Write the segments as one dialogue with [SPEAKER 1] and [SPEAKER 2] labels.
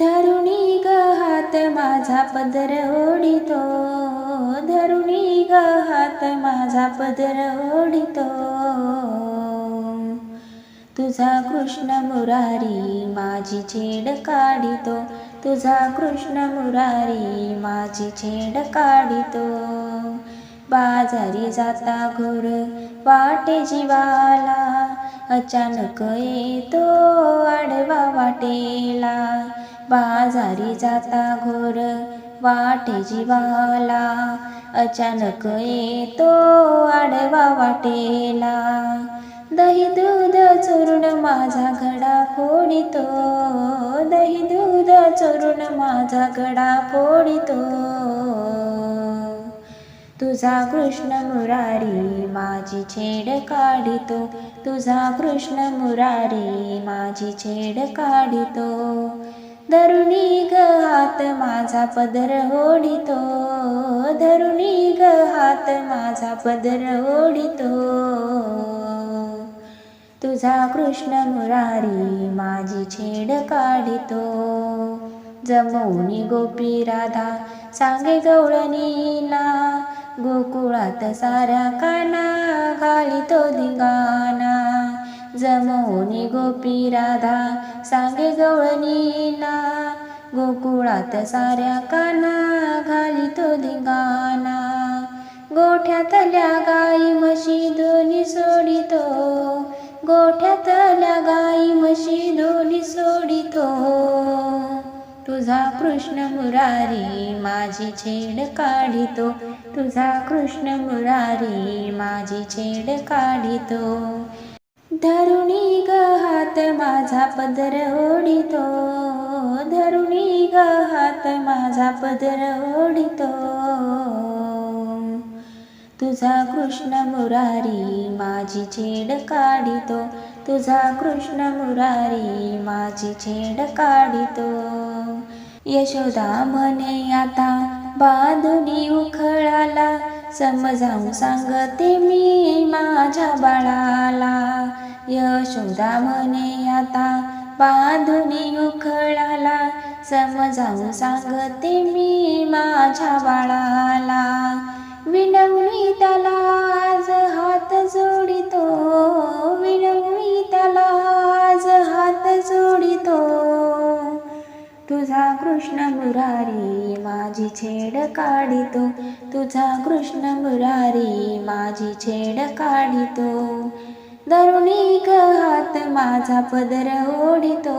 [SPEAKER 1] धरुणी ग हात माझा पदर ओढितो. धरुणी ग हात माझा पदर ओढितो. तुझा कृष्ण मुरारी माझी छेड काढितो. तुझा कृष्ण मुरारी माझी छेड काढितो. बाजारी जाता घोर वाटे जीवाला. अचानक येतो आडवा वाटेला. बाजारी जाता घोर वाटे जीवाला. अचानक येतो आडवा वाटेला. दही दूध चोरून माझा घडा फोडितो. दही दूध चोरून माझा घडा फोडितो. तुझा कृष्ण मुरारी माझी छेड काढितो. तुझा कृष्ण मुरारी माझी छेड काढितो. धरुणी ग हात माझा पदर ओढितो. धरुणी ग हात माझा पदर ओढितो. तुझा कृष्ण मुरारी माझी छेड काढितो. जमवणी गोपी राधा सांगे गवळणीला गोकुळात साऱ्या काना घालितो दिंगाना जमवणी गोपी राधा सांगे गवळणीला. गोकुळात साऱ्या काना घालितो धिंगाणा. गोठ्यातल्या गाई म्हशी दोन्ही सोडितो. गोठ्यातल्या गाई म्हशी दोन्ही सोडितो. तुझा कृष्ण मुरारी माझी छेड काढितो. तुझा कृष्ण मुरारी माझी छेड काढितो. धरुणी हात माझा पदर ओढितो. धरुणी ग हात माझा पदर ओढितो. तुझा कृष्ण मुरारी माझी छेड काढितो. तुझा कृष्ण मुरारी माझी छेड काढितो. यशोदा म्हणे आता बांधुनी उखळाला. समजावून सांगते मी माझ्या बाळाला. यशोदा म्हणे आता बांधुनी उखळाला. समजावून सांगते मी माझ्या बाळाला. विनवणी त्याला आज हात जोडितो. विनवणी त्याला आज हात जोडितो. तुझा कृष्ण मुरारी माझी छेड काढितो. तुझा कृष्ण मुरारी माझी छेड काढितो. धरुणी ग हात माझा पदर ओढितो.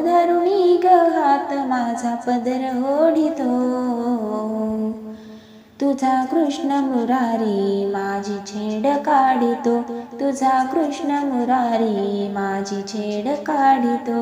[SPEAKER 1] धरुणी ग हात माझा पदर ओढितो. तुझा कृष्ण मुरारी माझी छेड काढितो. तुझा कृष्ण मुरारी माझी छेड काढितो.